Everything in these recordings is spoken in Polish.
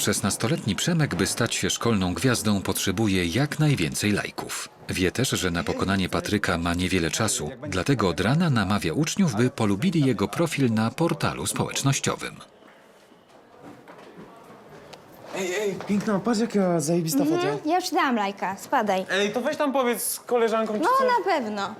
16-letni Przemek, by stać się szkolną gwiazdą, potrzebuje jak najwięcej lajków. Wie też, że na pokonanie Patryka ma niewiele czasu, dlatego od rana namawia uczniów, by polubili jego profil na portalu społecznościowym. Ej, ej, piękna, patrz jaka zajebista foto. Ja już dałam lajka, spadaj. Ej, to weź tam powiedz z koleżanką czy No co. na pewno.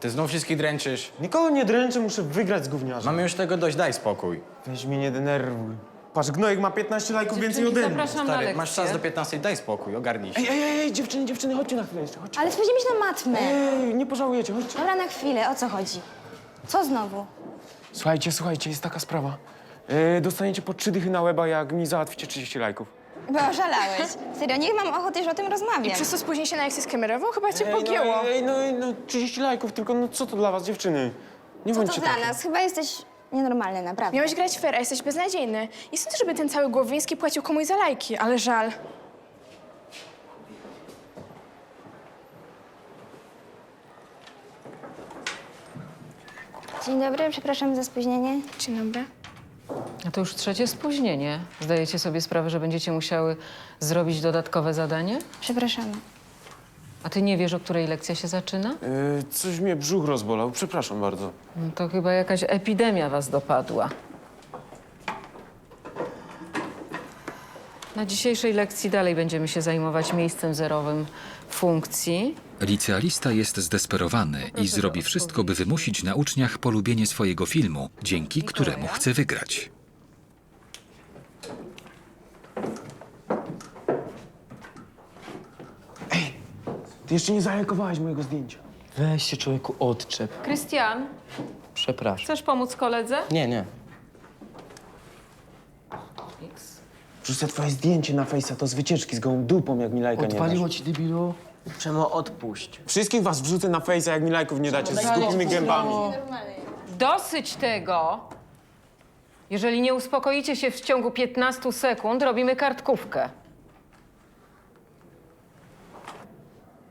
Ty znów wszystkich dręczysz. Nikogo nie dręczę, muszę wygrać z gówniarzem. Mamy już tego dość, daj spokój. Weź mnie nie denerwuj. Patrz, Gnojek ma 15 lajków więcej ode mnie. Zapraszam na Stary, lekcję. masz czas do 15, daj spokój, ogarnij się. Ej, ej, ej, ej, dziewczyny, dziewczyny, chodźcie na chwilę jeszcze, chodźcie. Ale spóźnimy się na matmę. Ej, nie pożałujecie, chodźcie. Dobra, na chwilę, o co chodzi? Co znowu? Słuchajcie, słuchajcie, jest taka sprawa. E, dostaniecie po trzy dychy na łeba, jak mi załatwicie 30 lajków. Bo oszalałeś. Serio, nie mam ochoty już o tym rozmawiać. Przez to spóźnienie się na akcję z kamerową? Chyba cię Ej, pogięło. no, ej, no, ej, no, 30 lajków, tylko no co to dla was, dziewczyny? Nie Co to bądźcie dla takie. nas? Chyba jesteś nienormalny, naprawdę. Miałeś grać fair, a jesteś beznadziejny. Nie sądzę, żeby ten cały Głowiński płacił komuś za lajki, ale żal. Dzień dobry, przepraszam za spóźnienie. Dzień dobry. A to już trzecie spóźnienie. Zdajecie sobie sprawę, że będziecie musiały zrobić dodatkowe zadanie? Przepraszam. A ty nie wiesz, o której lekcja się zaczyna? E, coś mnie brzuch rozbolał, przepraszam bardzo. No to chyba jakaś epidemia was dopadła. Na dzisiejszej lekcji dalej będziemy się zajmować miejscem zerowym funkcji. Licealista jest zdesperowany i zrobi wszystko, by wymusić na uczniach polubienie swojego filmu, dzięki któremu chce wygrać. Ty jeszcze nie zalajkowałeś mojego zdjęcia. Weź się człowieku odczep. Krystian, Przepraszam. chcesz pomóc koledze? Nie, nie. Wrzucę twoje zdjęcie na fejsa, to z wycieczki z gołą dupą, jak mi lajka nie Odwaliło dasz. ci debilu? Przemo odpuść. Wszystkich was wrzucę na fejsa, jak mi lajków nie dacie, z głupimi gębami. Dosyć tego! Jeżeli nie uspokoicie się w ciągu 15 sekund, robimy kartkówkę.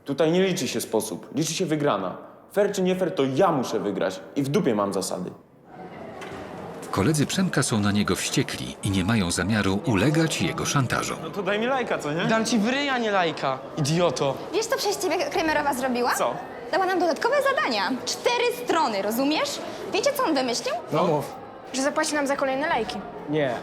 Tutaj nie liczy się sposób, liczy się wygrana. Fair czy nie fair, to ja muszę wygrać i w dupie mam zasady. Koledzy Przemka są na niego wściekli i nie mają zamiaru ulegać jego szantażom. No to daj mi lajka, co nie? Dam ci wryja, nie lajka. Idioto. Wiesz, co przez ciebie Kremerowa zrobiła? Co? Dała nam dodatkowe zadania. Cztery strony, rozumiesz? Wiecie, co on wymyślił? No mów. Że zapłaci nam za kolejne lajki. Nie.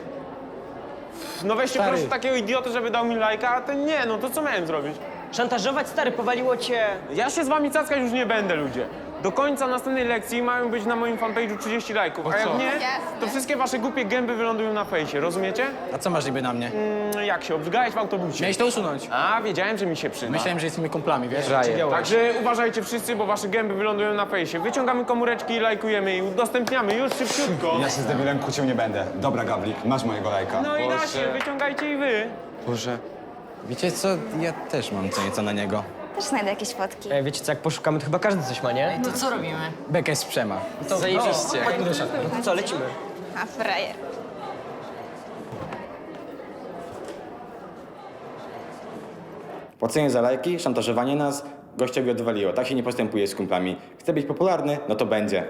No weźcie Stary. proszę takiego idioty, żeby dał mi lajka, a ten nie, no to co miałem zrobić? Szantażować, stary, powaliło cię. Ja się z wami cackać już nie będę, ludzie. Do końca następnej lekcji mają być na moim fanpage'u 30 lajków, a jak co? nie, to wszystkie wasze głupie gęby wylądują na fejsie, rozumiecie? A co masz niby na mnie? Mm, jak się, obrzygałeś w autobusie? Miałeś to usunąć. A, wiedziałem, że mi się przyda. Myślałem, że jesteśmy kumplami, wiesz? Także uważajcie wszyscy, bo wasze gęby wylądują na fejsie. Wyciągamy komóreczki i lajkujemy i udostępniamy już szybciutko. Ja się z debilem kłócił nie będę. Dobra, Gawlik, masz mojego lajka. No i da się, wyciągajcie i wy. Boże. Wiecie co, ja też mam co nieco na niego. Też znajdę jakieś fotki. E, wiecie co, jak poszukamy, to chyba każdy coś ma, nie? To co robimy? Bekę z Przema. To zajebiście. No to co, lecimy. A frajer. Płacenie za lajki, szantażowanie nas, gościowi odwaliło. Tak się nie postępuje z kumplami. Chce być popularny, no to będzie.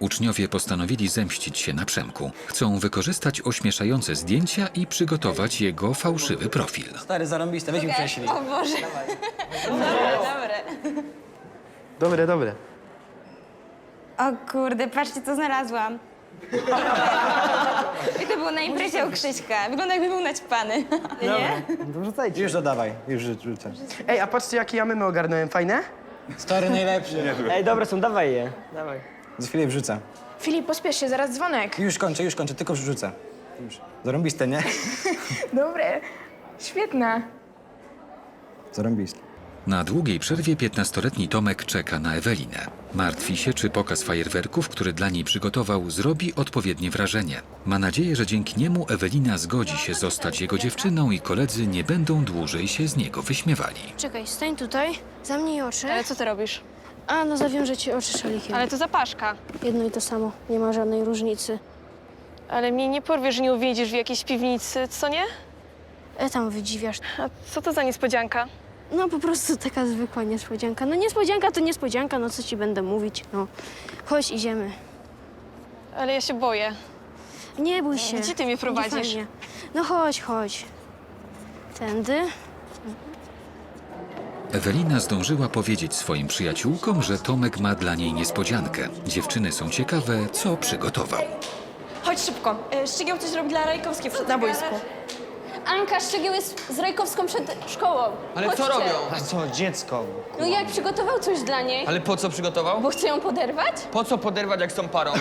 Uczniowie postanowili zemścić się na Przemku. Chcą wykorzystać ośmieszające zdjęcia i przygotować jego fałszywy profil. Stary, zarąbiste, weź mi prześlij. O Boże. Dobre, dobre. Dobre, dobre. O kurde, patrzcie, co znalazłam. I to było na imprezie u Krzyśka. Wygląda jakby był naćpany. Nie? Już dodawaj, już rzucę. Ej, a patrzcie, jakie ja memy ogarnąłem, fajne? Stary najlepszy. Ej, dobre są, dawaj je. Dawaj. Za chwilę wrzucę. Filip, pospiesz się, zaraz dzwonek. Już kończę, już kończę, tylko wrzucę. Już. Zarąbiste, nie? Dobre. Świetne. Zarąbiste. Na długiej przerwie 15-letni Tomek czeka na Ewelinę. Martwi się, czy pokaz fajerwerków, który dla niej przygotował, zrobi odpowiednie wrażenie. Ma nadzieję, że dzięki niemu Ewelina zgodzi się zostać jego dziewczyną i koledzy nie będą dłużej się z niego wyśmiewali. Czekaj, stań tutaj, zamknij oczy. Ale co ty robisz? A, no zawiążę ci oczy szalikiem. Ale to zapaszka. Jedno i to samo, nie ma żadnej różnicy. Ale mnie nie porwiesz, że nie uwiedziesz w jakiejś piwnicy, co nie? E, tam wydziwiasz. A co to za niespodzianka? No po prostu taka zwykła niespodzianka. No niespodzianka to niespodzianka, no co ci będę mówić, no. Chodź, idziemy. Ale ja się boję. Nie bój się. Gdzie ty mnie Będzie prowadzisz? fajnie. No chodź, chodź. Tędy. Ewelina zdążyła powiedzieć swoim przyjaciółkom, że Tomek ma dla niej niespodziankę. Dziewczyny są ciekawe, co przygotował. Chodź szybko. E, Szczygieł coś robi dla Rajkowskiej przed na boisku. Anka Szczegieł jest z Rajkowską przed szkołą. Ale co robią? A co, dziecko? No jak przygotował coś dla niej? Ale po co przygotował? Bo chce ją poderwać? Po co poderwać jak tą parą?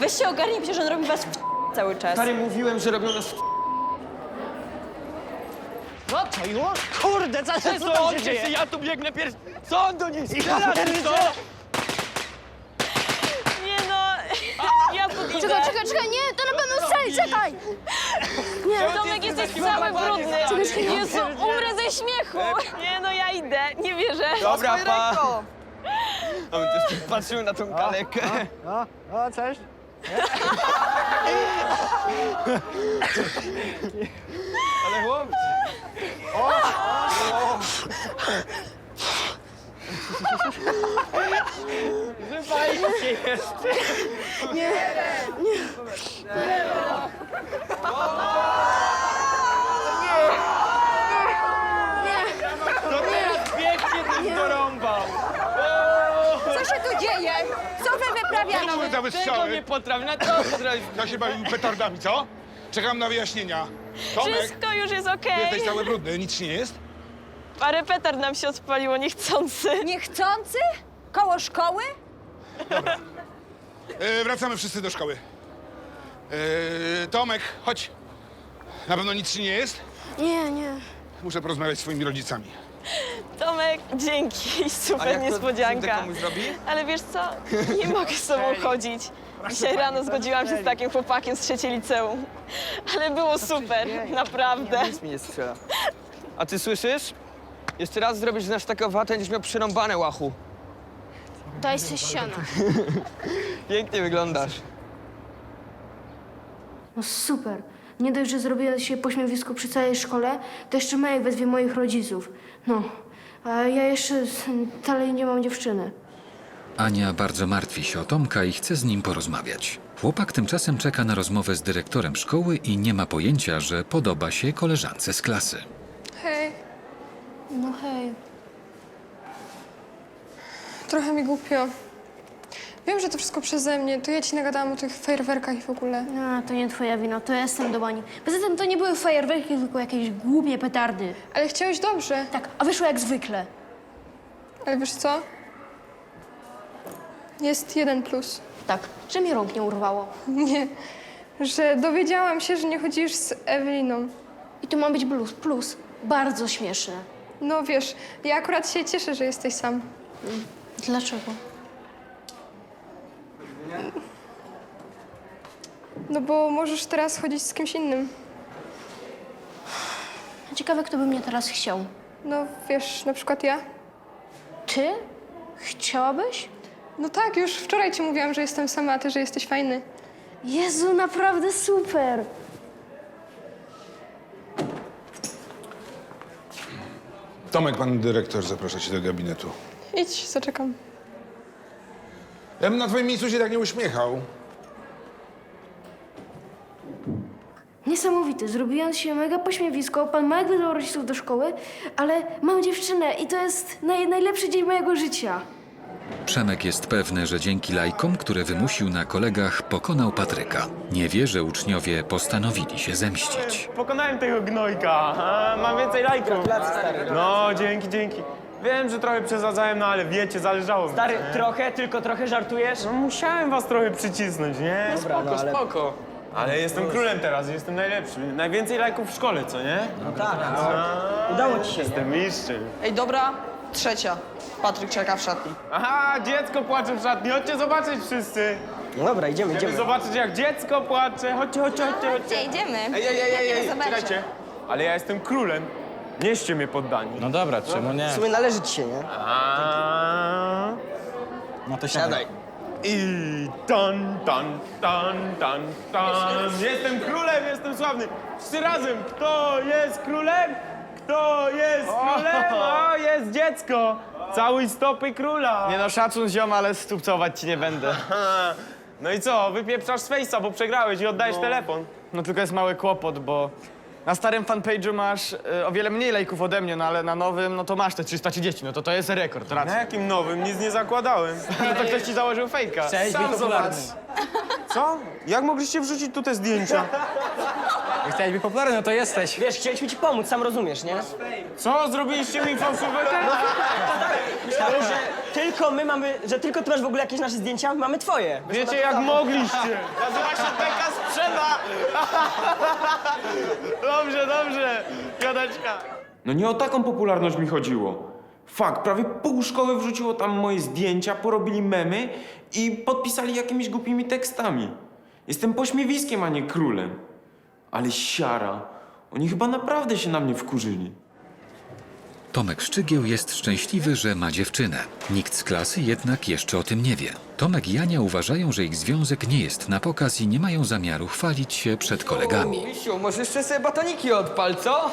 Weź się ogarnij, przecież on robi was w cały czas. Stary, mówiłem, że robią nas w... No to już? Kurde, co, co, co tam się dzieje? ja tu biegnę pierwszy. Co on do niej strzela, czy co? Nie no, ja idę. Czekaj, czekaj, czekaj, nie, to na pewno strzeli, czekaj! Nie, Tomek, jesteś cały brudny. Jezu, umrę ze śmiechu. Nie no, ja idę, nie wierzę. Dobra, pa. A my też patrzymy na tą kalekę. O, o, cześć. Ale chłopcy. Fajnie jest. To teraz pięknie tym dorąbał. Co się tu dzieje? Co wy wyprawiacie? były za Tego wystrzały? nie potrafi, na to zrobić. Ja się bawił petardami, co? Czekam na wyjaśnienia. Tomek, Wszystko już jest okej. jesteś cały brudny, nic ci nie jest? Parę petard nam się odpaliło niechcący. Niechcący? Koło szkoły? E, wracamy wszyscy do szkoły. E, Tomek, chodź. Na pewno nic ci nie jest? nie, nie. Muszę porozmawiać z swoimi rodzicami. Tomek, dzięki, A super jak to niespodzianka. komuś zrobi? Ale wiesz co, nie mogę z tobą chodzić. Dzisiaj rano zgodziłam się z takim chłopakiem z trzeciej liceum. Ale było super, naprawdę. Nic mi nie strzela. A ty słyszysz? Jeszcze raz zrobisz nasz taką watę, będziesz miał przyrąbane, łachu. Daj se siana. Pięknie wyglądasz. No super. Nie dość, że zrobiła się pośmiewisko przy całej szkole, to jeszcze Majek wezwie moich rodziców. No, a ja jeszcze s- dalej nie mam dziewczyny. Ania bardzo martwi się o Tomka i chce z nim porozmawiać. Chłopak tymczasem czeka na rozmowę z dyrektorem szkoły i nie ma pojęcia, że podoba się koleżance z klasy. Hej, No hej. trochę mi głupio. Wiem, że to wszystko przeze mnie, to ja ci nagadałam o tych fajerwerkach i w ogóle. A, to nie twoja wina, to ja jestem do bani. Poza tym to nie były fajerwerki, tylko jakieś głupie petardy. Ale chciałeś dobrze. Tak, a wyszło jak zwykle. Ale wiesz co? Jest jeden plus. Tak, że mi rąk nie urwało. Nie, że dowiedziałam się, że nie chodzisz z Eweliną. I tu ma być plus, plus. Bardzo śmieszne. No wiesz, ja akurat się cieszę, że jesteś sam. Dlaczego? No bo możesz teraz chodzić z kimś innym. Ciekawe, kto by mnie teraz chciał. No wiesz, na przykład ja. Ty? Chciałabyś? No tak, już wczoraj ci mówiłam, że jestem sama, a ty, że jesteś fajny. Jezu, naprawdę super! Tomek, pan dyrektor zaprasza cię do gabinetu. Idź, zaczekam. Ja bym na twoim miejscu się tak nie uśmiechał. Niesamowite, zrobiłam się mega pośmiewisko, pan Mike wydał rodziców do szkoły, ale mam dziewczynę i to jest naj, najlepszy dzień mojego życia. Przemek jest pewny, że dzięki lajkom, które wymusił na kolegach, pokonał Patryka. Nie wie, że uczniowie postanowili się zemścić. Pokonałem tego gnojka. A, mam więcej lajków. No, dzięki, dzięki. Wiem, że trochę przesadzałem, no ale wiecie, zależało mi. Stary, trochę, tylko trochę żartujesz? No, musiałem was trochę przycisnąć, nie? Spoko, spoko. Ale jestem królem teraz, jestem najlepszy. Najwięcej lajków w szkole, co nie? No tak, udało ci się. Jestem mistrzem. Ej, dobra, trzecia. Patryk czeka w szatni. Aha, dziecko płacze w szatni. Chodźcie zobaczyć wszyscy. No dobra, idziemy, Chcemy idziemy. zobaczyć, jak dziecko płacze. Chodźcie, chodźcie, chodźcie. chodźcie. Chodźcie, idziemy. Ej, ej, ej, ej, ej, Zobaczę. czekajcie. Ale ja jestem królem. Nieście mnie poddani. No dobra, czemu nie? W sumie należy ci się, nie? A. No to siadaj. I tan, tan, tan, tan, tan. Jestem królem, jestem sławny. Wszyscy razem. Kto jest królem? Kto jest królem? O, jest dziecko. Cały stopy króla. Nie no, szacun ziom, ale stupcować ci nie będę. No i co, wypieprzasz z Face'a, bo przegrałeś i oddajesz telefon. No tylko jest mały kłopot, bo na starym fanpage'u masz y, o wiele mniej lajków ode mnie, no ale na nowym, no to masz te 330, no to to jest rekord, Na racja. jakim nowym? Nic nie zakładałem. No to ktoś ci założył fejka. Chciałeś Sam być zobacz. popularny. Co? Jak mogliście wrzucić tu te zdjęcia? Chciałeś być popularny, no to jesteś. Wiesz, chcieliśmy ci pomóc, sam rozumiesz, nie? Co? Zrobiliście mi fałszywkę? Myślałem, że tylko my mamy, że tylko ty masz w ogóle jakieś nasze zdjęcia, mamy twoje. Wiecie jak mogliście? Nazywa się Beka Sprzeda! dobrze, dobrze, Piąteczka. No nie o taką popularność mi chodziło. Fakt, prawie pół szkoły wrzuciło tam moje zdjęcia, porobili memy i podpisali jakimiś głupimi tekstami. Jestem pośmiewiskiem, a nie królem. Ale siara. Oni chyba naprawdę się na mnie wkurzyli. Tomek Szczygieł jest szczęśliwy, że ma dziewczynę. Nikt z klasy jednak jeszcze o tym nie wie. Tomek i Ania uważają, że ich związek nie jest na pokaz i nie mają zamiaru chwalić się przed kolegami. Misiu, może jeszcze sobie batoniki odpal, co?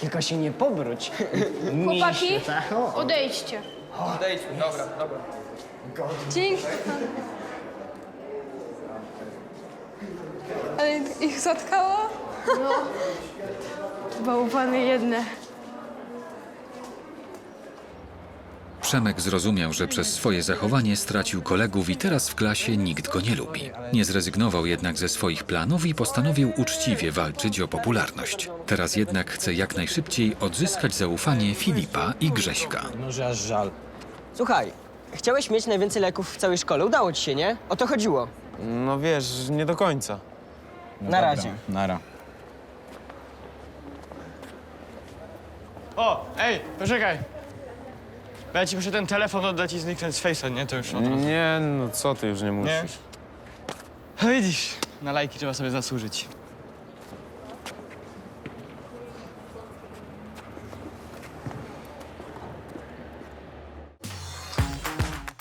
Tylko się nie pobróć. Chłopaki, odejdźcie. Odejdźmy, dobra, dobra. Dzięki. Ale ich zatkało? Bałwany jedne. Przemek zrozumiał, że przez swoje zachowanie stracił kolegów i teraz w klasie nikt go nie lubi. Nie zrezygnował jednak ze swoich planów i postanowił uczciwie walczyć o popularność. Teraz jednak chce jak najszybciej odzyskać zaufanie Filipa i Grześka. Może aż żal. Słuchaj, chciałeś mieć najwięcej leków w całej szkole, udało ci się, nie? O to chodziło. No wiesz, nie do końca. Na razie. Nara. O, ej, poczekaj. Bo Ja ci muszę ten telefon oddać i zniknąć z Face'a, nie? To już od razu. Nie, no co ty już nie musisz. Nie? No widzisz, na lajki trzeba sobie zasłużyć.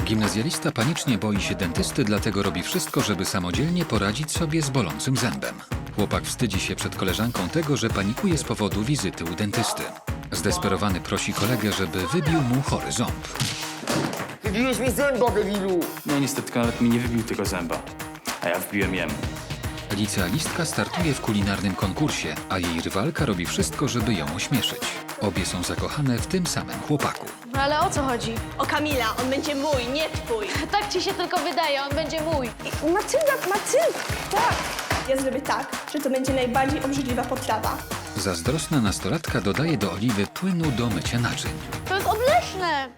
Gimnazjalista panicznie boi się dentysty, dlatego robi wszystko, żeby samodzielnie poradzić sobie z bolącym zębem. Chłopak wstydzi się przed koleżanką tego, że panikuje z powodu wizyty u dentysty. Zdesperowany prosi kolegę, żeby wybił mu chory ząb. Wybiłeś mi zęba, debilu! No niestety nawet mi nie wybił tego zęba. A ja wbiłem jemu. Licealistka startuje w kulinarnym konkursie, a jej rywalka robi wszystko, żeby ją ośmieszyć. Obie są zakochane w tym samym chłopaku. No ale o co chodzi? O Kamila, on będzie mój, nie twój. Tak ci się tylko wydaje, on będzie mój. Matylda, Matylda, tak. Ja zrobię tak, że to będzie najbardziej obrzydliwa potrawa. Zazdrosna nastolatka dodaje do oliwy płynu do mycia naczyń. To jest obleśne.